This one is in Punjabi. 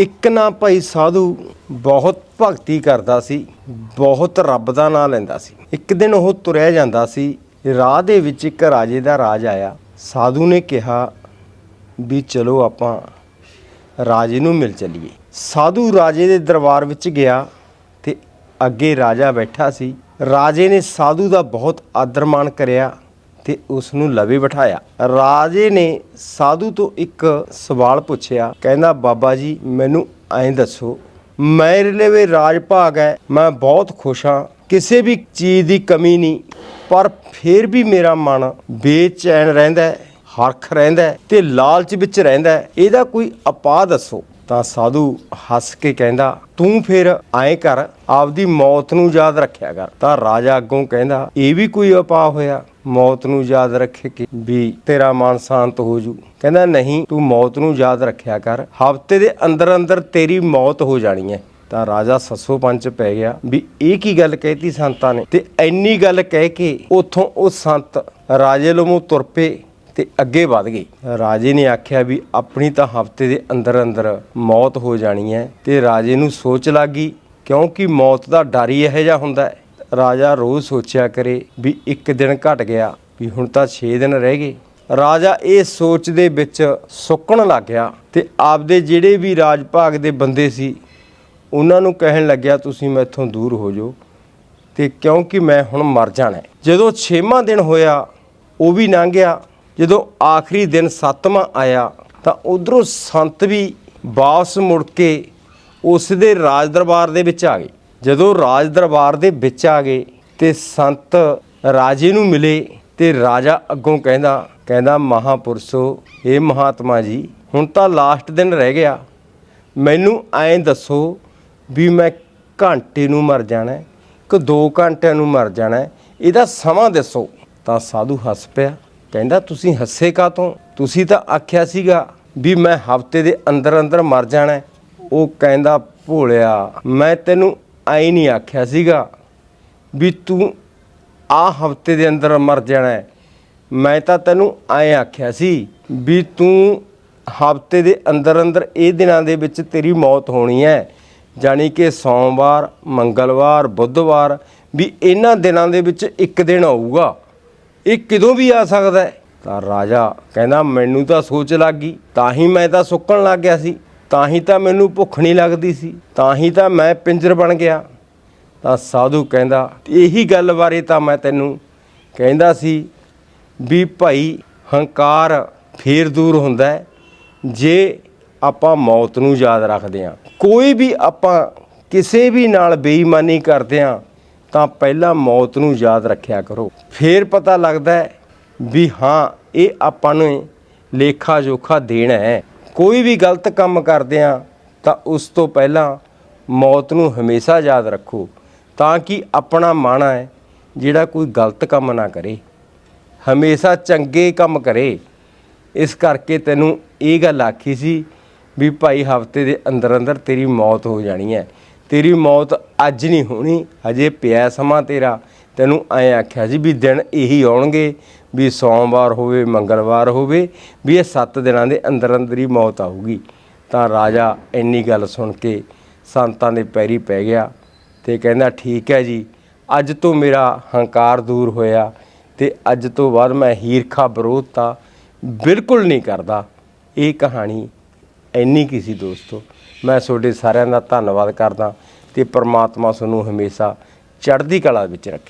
ਇੱਕ ਨਾ ਭਾਈ ਸਾਧੂ ਬਹੁਤ ਭਗਤੀ ਕਰਦਾ ਸੀ, ਬਹੁਤ ਰੱਬ ਦਾ ਨਾਮ ਲੈਂਦਾ ਸੀ। ਇੱਕ ਦਿਨ ਉਹ ਤੁਰਿਆ ਜਾਂਦਾ ਸੀ, ਰਾਹ ਦੇ ਵਿੱਚ ਇੱਕ ਰਾਜੇ ਦਾ ਰਾਜ ਆਇਆ। ਸਾਧੂ ਨੇ ਕਿਹਾ ਵੀ ਚਲੋ ਆਪਾਂ ਰਾਜੇ ਨੂੰ ਮਿਲ ਚੱਲੀਏ। ਸਾਧੂ ਰਾਜੇ ਦੇ ਦਰਬਾਰ ਵਿੱਚ ਗਿਆ ਤੇ ਅੱਗੇ ਰਾਜਾ ਬੈਠਾ ਸੀ। ਰਾਜੇ ਨੇ ਸਾਧੂ ਦਾ ਬਹੁਤ ਆਦਰ ਮਾਣ ਕਰਿਆ। ਤੇ ਉਸ ਨੂੰ ਲਵੇ ਬਿਠਾਇਆ। ਰਾਜੇ ਨੇ ਸਾਧੂ ਤੋਂ ਇੱਕ ਸਵਾਲ ਪੁੱਛਿਆ। ਕਹਿੰਦਾ, ਬਾਬਾ ਜੀ, ਮੈਨੂੰ ਐਂ ਦੱਸੋ ਮੇਰੇ ਲਈ ਰਾਜ ਭਾਗ ਹੈ ਮੈਂ ਬਹੁਤ ਖੁਸ਼ ਹਾਂ ਕਿਸੇ ਵੀ ਚੀਜ਼ ਦੀ ਕਮੀ ਨਹੀਂ, ਪਰ ਫਿਰ ਵੀ ਮੇਰਾ ਮਨ ਬੇਚੈਨ ਰਹਿੰਦਾ ਹੈ, ਹਰਖ ਰਹਿੰਦਾ ਹੈ ਤੇ ਲਾਲਚ ਵਿੱਚ ਰਹਿੰਦਾ ਇਹਦਾ ਕੋਈ ਉਪਾਅ ਦੱਸੋ। ਤਾਂ ਸਾਧੂ ਹੱਸ ਕੇ ਕਹਿੰਦਾ, ਤੂੰ ਫਿਰ ਐਂ ਕਰ, ਆਪਦੀ ਮੌਤ ਨੂੰ ਯਾਦ ਰੱਖਿਆ ਕਰ। ਤਾਂ ਰਾਜਾ ਅੱਗੋਂ ਕਹਿੰਦਾ, ਇਹ ਵੀ ਕੋਈ ਉਪਾਅ ਹੋਇਆ? ਮੌਤ ਨੂੰ ਯਾਦ ਰੱਖੇ ਕਿ ਵੀ ਤੇਰਾ ਮਨ ਸ਼ਾਂਤ ਹੋ ਜੂ? ਕਹਿੰਦਾ, ਨਹੀਂ, ਤੂੰ ਮੌਤ ਨੂੰ ਯਾਦ ਰੱਖਿਆ ਕਰ। ਹਫ਼ਤੇ ਦੇ ਅੰਦਰ ਅੰਦਰ ਤੇਰੀ ਮੌਤ ਹੋ ਜਾਣੀ ਹੈ। ਤਾਂ ਰਾਜਾ ਸੱਸੋ ਪੰਚ ਪੈ ਗਿਆ ਵੀ ਇਹ ਕੀ ਗੱਲ ਕਹਿਤੀ ਸੰਤਾਂ ਨੇ ਤੇ ਐਨੀ ਗੱਲ ਕਹਿ ਕੇ ਉਥੋਂ ਉਹ ਸੰਤ ਰਾਜੇ ਲੋਮੋਂ ਤੁਰ ਪਏ। ਤੇ ਅੱਗੇ ਵਧ ਗਏ ਰਾਜੇ ਨੇ ਆਖਿਆ ਵੀ ਆਪਣੀ ਤਾਂ ਹਫ਼ਤੇ ਦੇ ਅੰਦਰ ਅੰਦਰ ਮੌਤ ਹੋ ਜਾਣੀ ਹੈ ਤੇ ਰਾਜੇ ਨੂੰ ਸੋਚ ਲੱਗੀ ਕਿਉਂਕਿ ਮੌਤ ਦਾ ਡਰ ਹੀ ਇਹੋ ਜਿਹਾ ਹੁੰਦਾ ਹੈ। ਰਾਜਾ ਰੋਜ਼ ਸੋਚਿਆ ਕਰੇ ਵੀ ਇੱਕ ਦਿਨ ਘਟ ਗਿਆ, ਵੀ ਹੁਣ ਤਾਂ 6 ਦਿਨ ਰਹਿ ਗਏ। ਰਾਜਾ ਇਹ ਸੋਚ ਦੇ ਵਿੱਚ ਸੁੱਕਣ ਲੱਗ ਗਿਆ ਤੇ ਆਪਦੇ ਜਿਹੜੇ ਵੀ ਰਾਜ ਭਾਗ ਦੇ ਬੰਦੇ ਸੀ, ਉਹਨਾਂ ਨੂੰ ਕਹਿਣ ਲੱਗਿਆ, ਤੁਸੀਂ ਮੈਥੋਂ ਦੂਰ ਹੋ ਜਾਓ ਤੇ ਕਿਉਂਕਿ ਮੈਂ ਹੁਣ ਮਰ ਜਾਣਾ ਜਦੋਂ 6ਵਾਂ ਦਿਨ ਹੋਇਆ, ਉਹ ਵੀ ਲੰਘ ਗਿਆ। ਜਦੋਂ ਆਖਰੀ ਦਿਨ ਸੱਤਵਾਂ ਆਇਆ ਤਾਂ ਉਧਰੋਂ ਸੰਤ ਵੀ ਵਾਪਸ ਮੁੜ ਕੇ ਉਸ ਦੇ ਰਾਜ ਦਰਬਾਰ ਦੇ ਵਿੱਚ ਆ ਗਏ। ਜਦੋਂ ਰਾਜ ਦਰਬਾਰ ਦੇ ਵਿੱਚ ਆ ਗਏ ਤੇ ਸੰਤ ਰਾਜੇ ਨੂੰ ਮਿਲੇ ਤੇ ਰਾਜਾ ਅੱਗੋਂ ਕਹਿੰਦਾ ਕਹਿੰਦਾ, ਮਹਾਪੁਰਸ਼ੋ ਇਹ ਮਹਾਤਮਾ ਜੀ, ਹੁਣ ਤਾਂ ਲਾਸਟ ਦਿਨ ਰਹਿ ਗਿਆ। ਮੈਨੂੰ ਐਂ ਦੱਸੋ ਵੀ ਮੈਂ ਘੰਟੇ ਨੂੰ ਮਰ ਜਾਣਾ ਹੈ, ਕਿ 2 ਘੰਟਿਆਂ ਨੂੰ ਮਰ ਜਾਣਾ ਇਹਦਾ ਸਮਾਂ ਦੱਸੋ। ਤਾਂ ਸਾਧੂ ਹੱਸ ਪਿਆ। ਕਹਿੰਦਾ, ਤੁਸੀਂ ਹੱਸੇ ਕਾਤੋਂ ਤੁਸੀਂ ਤਾਂ ਆਖਿਆ ਸੀਗਾ ਵੀ ਮੈਂ ਹਫ਼ਤੇ ਦੇ ਅੰਦਰ ਅੰਦਰ ਮਰ ਜਾਣਾ ਉਹ ਕਹਿੰਦਾ, ਭੋਲਿਆ, ਮੈਂ ਤੈਨੂੰ ਐਂ ਨਹੀਂ ਆਖਿਆ ਸੀਗਾ ਵੀ ਤੂੰ ਆ ਹਫ਼ਤੇ ਦੇ ਅੰਦਰ ਮਰ ਜਾਣਾ ਮੈਂ ਤਾਂ ਤੈਨੂੰ ਐਂ ਆਖਿਆ ਸੀ ਵੀ ਤੂੰ ਹਫ਼ਤੇ ਦੇ ਅੰਦਰ ਅੰਦਰ ਇਹ ਦਿਨਾਂ ਦੇ ਵਿੱਚ ਤੇਰੀ ਮੌਤ ਹੋਣੀ ਹੈ। ਜਾਣੀ ਕਿ ਸੋਮਵਾਰ, ਮੰਗਲਵਾਰ, ਬੁੱਧਵਾਰ ਵੀ ਇਹਨਾਂ ਦਿਨਾਂ ਦੇ ਵਿੱਚ ਇੱਕ ਦਿਨ ਆਊਗਾ। ਇਹ ਕਿਦੋਂ ਵੀ ਆ ਸਕਦਾ ਹੈ? ਤਾਂ ਰਾਜਾ ਕਹਿੰਦਾ, ਮੈਨੂੰ ਤਾਂ ਸੋਚ ਲੱਗ ਗਈ, ਤਾਂ ਹੀ ਮੈਂ ਤਾਂ ਸੁੱਕਣ ਲੱਗ ਗਿਆ ਸੀ, ਤਾਂ ਹੀ ਤਾਂ ਮੈਨੂੰ ਭੁੱਖ ਨਹੀਂ ਲੱਗਦੀ ਸੀ, ਤਾਂ ਹੀ ਤਾਂ ਮੈਂ ਪਿੰਜਰ ਬਣ ਗਿਆ। ਤਾਂ ਸਾਧੂ ਕਹਿੰਦਾ, ਇਹੀ ਗੱਲ ਬਾਰੇ ਤਾਂ ਮੈਂ ਤੈਨੂੰ ਕਹਿੰਦਾ ਸੀ ਵੀ ਭਾਈ ਹੰਕਾਰ ਫੇਰ ਦੂਰ ਹੁੰਦਾ ਜੇ ਆਪਾਂ ਮੌਤ ਨੂੰ ਯਾਦ ਰੱਖਦੇ ਹਾਂ। ਕੋਈ ਵੀ ਆਪਾਂ ਕਿਸੇ ਵੀ ਨਾਲ ਬੇਈਮਾਨੀ ਕਰਦੇ ਹਾਂ ਤਾਂ ਪਹਿਲਾਂ ਮੌਤ ਨੂੰ ਯਾਦ ਰੱਖਿਆ ਕਰੋ। ਫੇਰ ਪਤਾ ਲੱਗਦਾ ਹੈ ਵੀ ਹਾਂ, ਇਹ ਆਪਾਂ ਨੂੰ ਲੇਖਾ ਜੋਖਾ ਦੇਣਾ ਹੈ। ਕੋਈ ਵੀ ਗਲਤ ਕੰਮ ਕਰਦੇ ਹਾਂ, ਤਾਂ ਉਸ ਤੋਂ ਪਹਿਲਾਂ ਮੌਤ ਨੂੰ ਹਮੇਸ਼ਾ ਯਾਦ ਰੱਖੋ, ਤਾਂ ਕਿ ਆਪਣਾ ਮਨ ਹੈ, ਜਿਹੜਾ ਕੋਈ ਗਲਤ ਕੰਮ ਨਾ ਕਰੇ। ਹਮੇਸ਼ਾ ਚੰਗੇ ਕੰਮ ਕਰੇ। ਇਸ ਕਰਕੇ ਤੈਨੂੰ ਇਹ ਗੱਲ ਆਖੀ ਸੀ ਵੀ ਭਾਈ ਹਫ਼ਤੇ ਦੇ ਅੰਦਰ ਅੰਦਰ ਤੇਰੀ ਮੌਤ ਹੋ ਜਾਣੀ ਹੈ। ਤੇਰੀ ਮੌਤ ਅੱਜ ਨਹੀਂ ਹੋਣੀ, ਹਜੇ ਪਿਆ ਸਮਾਂ ਤੇਰਾ। ਤੈਨੂੰ ਐਂ ਆਖਿਆ ਸੀ ਵੀ ਦਿਨ ਇਹੀ ਆਉਣਗੇ, ਵੀ ਸੋਮਵਾਰ ਹੋਵੇ, ਮੰਗਲਵਾਰ ਹੋਵੇ, ਵੀ ਇਹ 7 ਦਿਨਾਂ ਦੇ ਅੰਦਰ ਅੰਦਰ ਹੀ ਮੌਤ ਆਊਗੀ। ਤਾਂ ਰਾਜਾ ਇੰਨੀ ਗੱਲ ਸੁਣ ਕੇ ਸੰਤਾਂ ਦੇ ਪੈਰੀ ਪੈ ਗਿਆ ਤੇ ਕਹਿੰਦਾ, ਠੀਕ ਹੈ ਜੀ, ਅੱਜ ਤੋਂ ਮੇਰਾ ਹੰਕਾਰ ਦੂਰ ਹੋਇਆ ਤੇ ਅੱਜ ਤੋਂ ਬਾਅਦ ਮੈਂ ਹੀਰਖਾ ਵਿਰੋਧਤਾ ਬਿਲਕੁਲ ਨਹੀਂ ਕਰਦਾ। ਇਹ ਕਹਾਣੀ ਇੰਨੀ ਕੀ ਸੀ ਦੋਸਤੋ? ਮੈਂ ਤੁਹਾਡੇ ਸਾਰਿਆਂ ਦਾ ਧੰਨਵਾਦ ਕਰਦਾ ਤੇ ਪ੍ਰਮਾਤਮਾ ਤੁਹਾਨੂੰ ਹਮੇਸ਼ਾ ਚੜ੍ਹਦੀ ਕਲਾ ਵਿੱਚ ਰੱਖੇ।